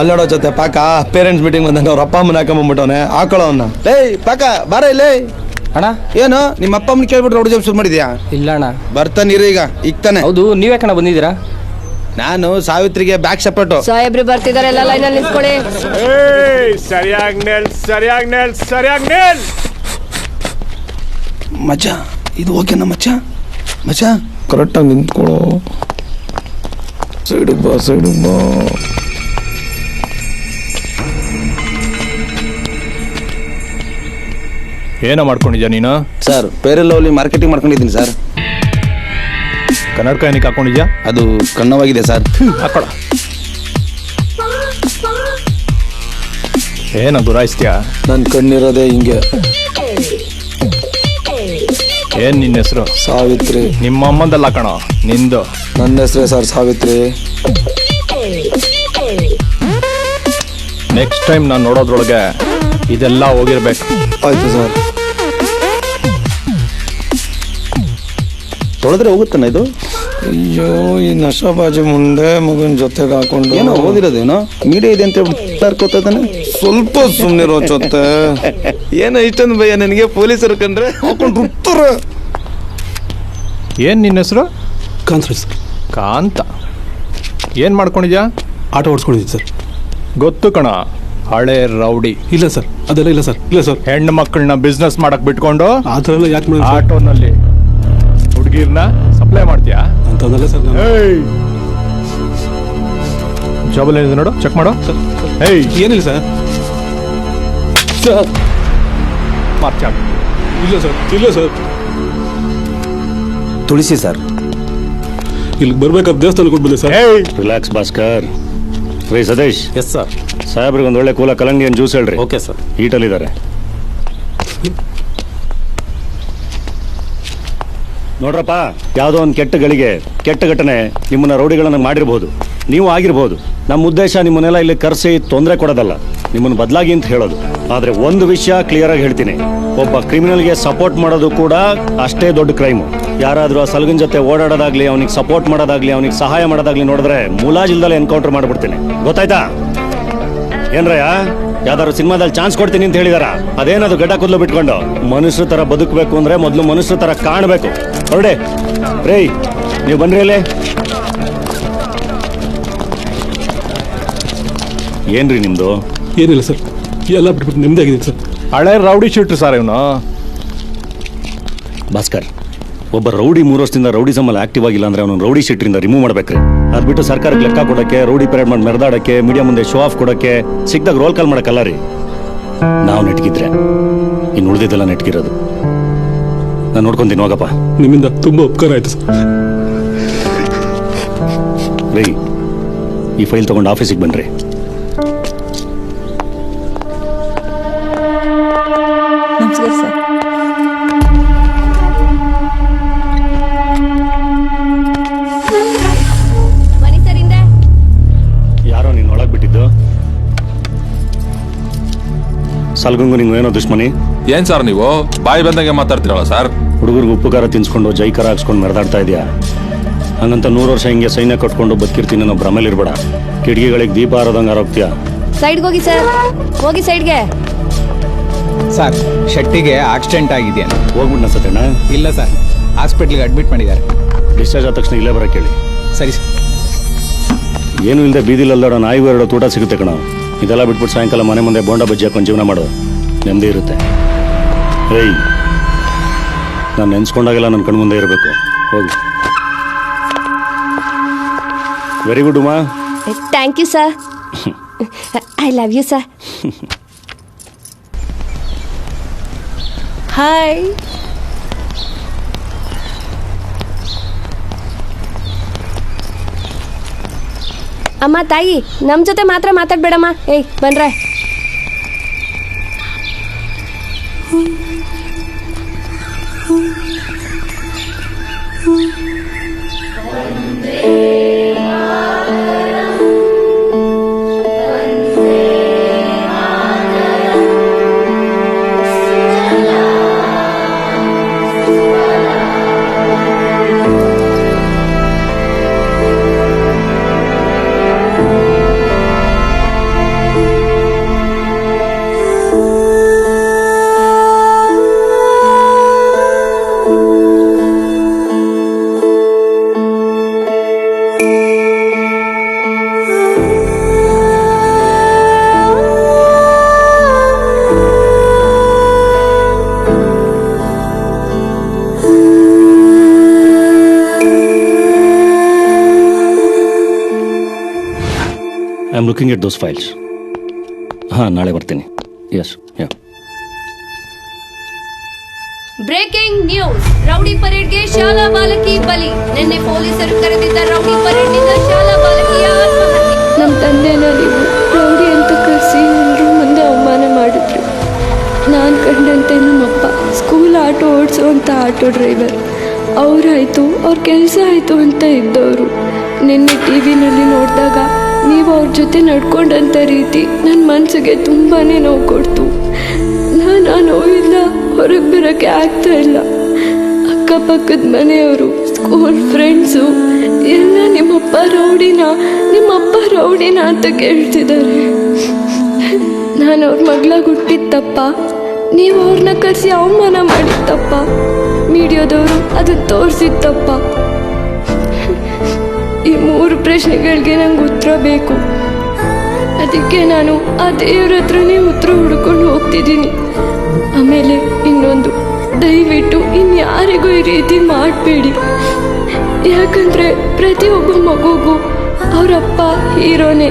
ಅಲ್ಲೋಡೋ ಜೊತೆ ಪಾಕ. Parents meeting ಬಂದಂಗೆ ಅವ್ರ ಅಪ್ಪ ಅಮ್ಮನ ಹಾಕೊಂಬಂದ್ಬಿಟ್ಟವನೆ ಹಾಕೊಳ್ಳೋನ ಏಯ್ ಪಾಕ ಬಾರ ಇಲ್ಲೇ ಅಣ್ಣ? ಏನು? ನಿಮ್ಮ ಅಪ್ಪ ಅಮ್ಮನ ಕೇಳ್ಬಿಟ್ರೆ ರೋಡ್ ಜಾಬ್ ಶುರು ಮಾಡಿದ್ಯಾ? ಇಲ್ಲ ಅಣ್ಣ. ಬರ್ತಾನೆ ಇರು ಈಗ ಈಗ ತಾನೆ ಹೌದು ನೀವೇ ಯಾಕಣ್ಣ ಬಂದಿದ್ದೀರಾ? ನಾನು ಸಾವಿತ್ರಿಗೆ ಬ್ಯಾಕ್ ಸಪೋರ್ಟು ಸಾಹೇಬ್ರು ಬರ್ತಿದ್ದಾರೆ ಎಲ್ಲ ಲೈನಲ್ಲಿ ನಿಂತ್ಕೊಳ್ಳಿ. ಏಯ್ ಸರಿಯಾಗಿ ನೆಲ್ ಸರಿಯಾಗಿ ನೆಲ್ ಸರಿಯಾಗಿ ನೆಲ್. ಮಚ್ಚ ಇದು ಓಕೆನಾ ಮಚ್ಚ? ಮಚ್ಚ? ಕರೆಕ್ಟಾಗಿ ನಿಂತ್ಕೊಳ್ಳೋ. ಸೈಡ್ ಬಾ ಸೈಡ್ ಬಾ. ಏನೋ ಮಾಡ್ಕೊಂಡಿದ್ಯಾ ನೀನು? ಸರ್ ಬೇರೆ ಲವ್ಲಿ ಮಾರ್ಕೆಟಿಂಗ್ ಮಾಡ್ಕೊಂಡಿದ್ದೀನಿ ಸರ್. ಕನ್ನಡಕ ಏನಕ್ಕೆ ಹಾಕೊಂಡಿದ್ಯಾ? ಅದು ಕಣ್ಣವಾಗಿದೆ ಸರ್. ಹಾಕೊಳ. ಏನೋ ಗುರಾಯಿಸ್ತೀಯಾ ನನ್ನ ಕಣ್ಣಿರೋದೇ ಹಿಂಗೆ. ಏನ್ ನಿನ್ನ ಹೆಸರು? ಸಾವಿತ್ರಿ. ನಿಮ್ಮ ಅಮ್ಮಂದಲ್ಲ ಕಣ ನಿಂದು. ನನ್ನ ಹೆಸರೇ ಸರ್ ಸಾವಿತ್ರಿ. ನೆಕ್ಸ್ಟ್ ಟೈಮ್ ನಾನು ನೋಡೋದ್ರೊಳಗೆ ಇದೆಲ್ಲ ಹೋಗಿರ್ಬೇಕು. ಆಯ್ತು ಸರ್. ತೊಳೆದ್ರೆ ಹೋಗುತ್ತಾನ ಇದು? ಅಯ್ಯೋ ಈ ನಶಾಬಾಜಿ ಮುಂದೆ ಮಗನ ಜೊತೆಗೆ ಹಾಕೊಂಡು ಏನೋ ಓದಿರೋದೇನೋ? ಮೀಡಿಯಾ ಇದೆ ಅಂತ ಹೇಳ್ಬಿಟ್ಟು ಸ್ವಲ್ಪ ಸುಮ್ಮನಿರೋ ಜೊತೆ. ಏನೋ ಇಷ್ಟೊಂದು ಭಯ ನನಗೆ ಪೊಲೀಸರು ಕಂಡ್ರೆ? ಹಾಕೊಂಡು ರುತ್ತರ. ಏನ್ ನಿನ್ನ ಹೆಸರು? ಕಾಂತ ಸರ್ ಕಾಂತ. ಏನು ಮಾಡ್ಕೊಂಡಿದ್ಯಾ? ಆಟೋ ಓಡಿಸ್ಕೊಂಡಿದ್ದೀನಿ ಸರ್. ಗೊತ್ತು ಕಣ ಹಳೆ ರೌಡಿ. ಇಲ್ಲ ಸರ್ ಅದೆಲ್ಲ ಇಲ್ಲ ಸರ್ ಇಲ್ಲ ಸರ್. ಹೆಣ್ಣು ಮಕ್ಕಳನ್ನ ಬಿಸ್ನೆಸ್ ಮಾಡಕ್ ಬಿಟ್ಕೊಂಡು ಆ ಥರ ಎಲ್ಲ ಯಾಕೆ ಆಟೋನಲ್ಲಿ ಹುಡುಗಿರ್ನ ಸಪ್ಲೈ ಮಾಡ್ತೀಯಾ? ಅಂತಂದಲ್ಲ ಸರ್ ನಾನು. ಜಾಬಲ್ಲಿ ಏನಿದೆ ನೋಡು ಚೆಕ್ ಮಾಡು. ಏಯ್! ಏನಿಲ್ಲ ಸರ್. ಸರ್! ಮಾರ್ಚ್ ಇಲ್ಲ ಸರ್ ಇಲ್ಲ ಸರ್. ತುಳಸಿ ಸರ್. ಇಲ್ಲಿ ಬರ್ಬೇಕಾದ ದೇವಸ್ಥಾನ ಕೊಟ್ಟು ಬಂದೆ ಸರ್. ಏಯ್! Relax Bhaskar. Rai Satish. Yes sir ಸಾಹೇಬ್ರಿಗೆ ಒಂದು ಒಳ್ಳೆ ಕೂಲ ಕಲಂಗಡಿ ಜ್ಯೂಸ್ ಹೇಳ್ರಿ. ಓಕೆ ಸರ್ ಹೀಟಲ್ಲಿದ್ದಾರೆ ನೋಡ್ರಪ್ಪ, ಯಾವುದೋ ಒಂದು ಕೆಟ್ಟ ಗಳಿಗೆ, ಕೆಟ್ಟ ಘಟನೆ ನಿಮ್ಮನ್ನ ರೌಡಿಗಳನ್ನ ಮಾಡಿರ್ಬೋದು. ನೀವು ಆಗಿರ್ಬೋದು. ನಮ್ಮ ಉದ್ದೇಶ ನಿಮ್ಮನ್ನೆಲ್ಲ ಇಲ್ಲಿ ಕರೆಸಿ ತೊಂದರೆ ಕೊಡೋದಲ್ಲ. ನಿಮ್ಮನ್ನು ಬದಲಾಗಿ ಅಂತ ಹೇಳೋದು. ಆದರೆ ಒಂದು ವಿಷಯ ಕ್ಲಿಯರ್ ಆಗಿ ಹೇಳ್ತೀನಿ. ಒಬ್ಬ ಕ್ರಿಮಿನಲ್ಗೆ ಸಪೋರ್ಟ್ ಮಾಡೋದು ಕೂಡ ಅಷ್ಟೇ ದೊಡ್ಡ ಕ್ರೈಮು ಯಾರಾದರೂ ಆ ಸಲಗಿನ ಜೊತೆ ಓಡಾಡೋದಾಗ್ಲಿ, ಅವನಿಗೆ ಸಪೋರ್ಟ್ ಮಾಡೋದಾಗ್ಲಿ, ಅವನಿಗೆ ಸಹಾಯ ಮಾಡೋದಾಗ್ಲಿ ನೋಡಿದ್ರೆ ಮುಲಾಜಿಲ್ದಲ್ಲೇ ಎನ್ಕೌಂಟರ್ ಮಾಡಿಬಿಡ್ತೀನಿ. ಗೊತ್ತಾಯ್ತಾ? ಏನ್ರಯ್ಯ? ಯಾವ್ದಾದ್ರು ಸಿನಿಮಾದಲ್ಲಿ ಚಾನ್ಸ್ ಕೊಡ್ತೀನಿ ಅಂತ ಹೇಳಿದಾರ. ಅದೇನದು ಗಡ್ಡ ಕೂದಲು ಬಿಟ್ಕೊಂಡು? ಮನುಷ್ಯರ ತರ ಬದುಕಬೇಕು ಅಂದ್ರೆ ಮೊದಲು ಮನುಷ್ಯರ ತರ ಕಾಣಬೇಕು. ಹೊರಡೆ. ರೇ ನೀವು ಬನ್ರಿ ಅಲ್ಲೇ ಏನ್ರಿ ನಿಮ್ದು? ಏನಿಲ್ಲ ಸರ್. ಎಲ್ಲ ಬಿಟ್ಬಿಟ್ಟು ನಿಮ್ದೇ ಆಗಿದ್ದೀನಿ ಸರ್. ಹಳೆ ರೌಡಿ ಶೀಟ್ರು ಸರ್ ಇವನು. ಭಾಸ್ಕರ್ ಒಬ್ಬ ರೌಡಿ ಮೂರು ವರ್ಷದಿಂದ ರೌಡಿಸಮ್ ಅಲ್ಲಿ ಆಕ್ಟಿವ್ ಆಗಿಲ್ಲ ಅಂದ್ರೆ ಅವನು ರೌಡಿ ಶೀಟ್ರಿಂದ ರಿಮೂವ್ ಮಾಡ್ಬೇಕ್ರಿ. ಅದ್ ಬಿಟ್ಟು ಸರ್ಕಾರಕ್ಕೆ ಲೆಕ್ಕ ಕೊಡಕ್ಕೆ ರೌಡಿ ಪರೇಡ್ ಮಾಡಿ ಮೆರೆದಾಡಕ್ಕೆ ಮೀಡಿಯಾ ಮುಂದೆ ಶೋ ಆಫ್ ಕೊಡಕ್ಕೆ ಸಿಕ್ದಾಗ ರೋಲ್ ಕಾಲ್ ಮಾಡಕ್ಕಲ್ಲ ರೀ. ನಾವು ನೆಟ್ಗಿದ್ರೆ. ಇನ್ನು ಉಳಿದಿದ್ದೆಲ್ಲ ನೆಟ್ಗಿರೋದು. ನಾನು ನೋಡ್ಕೊಂತೀನಿ ಹೋಗಪ್ಪ. ನಿಮ್ಮಿಂದ ತುಂಬಾ ಉಪಕಾರ ಆಯ್ತು ಸರ್. ರೀ ಈ ಫೈಲ್ ತಗೊಂಡು ಆಫೀಸಿಗೆ ಬನ್ರಿ. ಸಲ್ಗಂಗು ನಿಂಗೆ ಏನೋ ದುಶ್ಮನಿ ಏನ್ ಸರ್ ನೀವು? ಬಾಯಿ ಬಂದಂಗೆ ಮಾತಾಡ್ತಿರಲ್ಲ ಸರ್? ಹುಡುಗರಿಗೆ ಉಪ್ಪು ಖಾರ ತಿನ್ಸ್ಕೊಂಡು ಜೈಕಾರ ಹಾಕ್ಸ್ಕೊಂಡು ಮೆರೆದಾಡ್ತಾ ಇದೆಯಾ? ಹಂಗಂತ ನೂರು ವರ್ಷ ಹಿಂಗೆ ಸೈನ್ಯ ಕಟ್ಕೊಂಡು ಬದುಕಿರ್ತೀನಿ ಅನ್ನೋ ಭ್ರಮೇಲಿರ್ಬೇಡ ಕಿಟಕಿಗಳಿಗೆ ದೀಪ ಹಾರೋದಂಗೆ ಆರೋಗ್ತೀಯ ಸೈಡ್ಗೆ ಹೋಗಿ ಸರ್ ಹೋಗಿ ಸೈಡ್ಗೆ ಸರ್ ಶೆಟ್ಟಿಗೆ ಆಕ್ಸಿಡೆಂಟ್ ಆಗಿದೆಯಾ? ಹೋಗ್ಬಿಟ್ಟು ಸತ್ಯಣ್ಣ ಇಲ್ಲ ಸರ್ ಹಾಸ್ಪಿಟ್ಲಿಗೆ ಅಡ್ಮಿಟ್ ಮಾಡಿದ್ದಾರೆ. ಡಿಸ್ಚಾರ್ಜ್ ಆದ ತಕ್ಷಣ ಇಲ್ಲೇ ಬರಕ್ಕೆ ಹೇಳಿ. ಸರಿ ಸರ್ ಏನು ಇಲ್ಲದೆ ಬೀದಿಲಲ್ಲಾಡೋ ನಾಯಿಗೂ ಎರಡು ತೋಟ ಸಿಗುತ್ತೆ ಕಣ. ಇದೆಲ್ಲ ಬಿಟ್ಬಿಟ್ಟು ಸಾಯಂಕಾಲ ಮನೆ ಮುಂದೆ ಬೋಂಡ ಬಜ್ಜಿ ಹಾಕೊಂಡು ಜೀವನ ಮಾಡೋದು ನೆಮ್ಮದಿ ಇರುತ್ತೆ. ಏಯ್ ನಾನು ನೆನ್ಸ್ಕೊಂಡಾಗೆಲ್ಲ ನನ್ನ ಕಣ್ಮುಂದೆ ಇರಬೇಕು. ಹೋಗಿ. Very good Uma. Thank you sir I love you sir hi ಅಮ್ಮ ತಾಯಿ ನಮ್ಮ ಜೊತೆ ಮಾತ್ರ ಮಾತಾಡ್ಬೇಡಮ್ಮ. ಏಯ್ ಬನ್ರೆ I am looking at those files ಹಾಂ ನಾಳೆ ಬರ್ತೀನಿ. Yes yeah breaking news rowdy ಪರೇಡ್ಗೆ ಶಾಲಾ ಬಾಲಕಿ ಬಲಿ. ನಿನ್ನೆ ಪೊಲೀಸರು ಕರೆದಿದ್ದ ರೌಡಿ ಪರೇಡ್ನಿಂದ ಶಾಲಾ ಬಾಲಕಿಯ ಆತ್ಮಹತ್ಯೆ. ನಮ್ಮ ತಂದೆನ ನೀವು ರೌಡಿ ಅಂತ ಕರೆಸಿ ಎಲ್ಲರೂ ಮುಂದೆ ಅವಮಾನ ಮಾಡಿದ್ರು. ನಾನು ಕಂಡಂತೆ ನಮ್ಮಪ್ಪ ಸ್ಕೂಲ್ ಆಟೋ ಓಡಿಸುವಂಥ ಆಟೋ ಡ್ರೈವರ್ ಅವರಾಯಿತು ಅವ್ರ ಕೆಲಸ ಆಯಿತು ಅಂತ ಇದ್ದವರು. ನಿನ್ನೆ ಟಿ ವಿನಲ್ಲಿ ನೋಡಿದಾಗ ನೀವು ಅವ್ರ ಜೊತೆ ನಡ್ಕೊಂಡಂಥ ರೀತಿ ನನ್ನ ಮನಸ್ಸಿಗೆ ತುಂಬಾ ನೋವು ಕೊಡ್ತು. ನಾನು ಆ ನೋವಿಂದ ಹೊರಗೆ ಬರೋಕ್ಕೆ ಆಗ್ತಾ ಇಲ್ಲ. ಅಕ್ಕಪಕ್ಕದ ಮನೆಯವರು ಸ್ಕೂಲ್ ಫ್ರೆಂಡ್ಸು ಎಲ್ಲ ನಿಮ್ಮಪ್ಪ ರೌಡಿನ ನಿಮ್ಮಪ್ಪ ರೌಡಿನ ಅಂತ ಕೇಳ್ತಿದ್ದಾರೆ. ನಾನು ಅವ್ರ ಮಗಳಾಗ ಹುಟ್ಟಿದ್ದಪ್ಪ. ನೀವು ಅವ್ರನ್ನ ಕರೆಸಿ ಅವಮಾನ ಮಾಡಿದ್ದಪ್ಪ. ಮೀಡಿಯಾದವರು ಅದನ್ನ ತೋರಿಸಿದ್ದಪ್ಪ. ಈ ಮೂರು ಪ್ರಶ್ನೆಗಳಿಗೆ ನಂಗೆ ಉತ್ತರ ಬೇಕು. ಅದಕ್ಕೆ ನಾನು ಆ ದೇವ್ರ ಹತ್ರನೇ ಉತ್ತರ ಹುಡ್ಕೊಂಡು ಹೋಗ್ತಿದ್ದೀನಿ. ಆಮೇಲೆ ಇನ್ನೊಂದು, ದಯವಿಟ್ಟು ಇನ್ಯಾರಿಗೂ ಈ ರೀತಿ ಮಾಡಬೇಡಿ. ಯಾಕಂದ್ರೆ ಪ್ರತಿಯೊಬ್ಬ ಮಗುಗೂ ಅವರಪ್ಪ ಹೀರೋನೇ.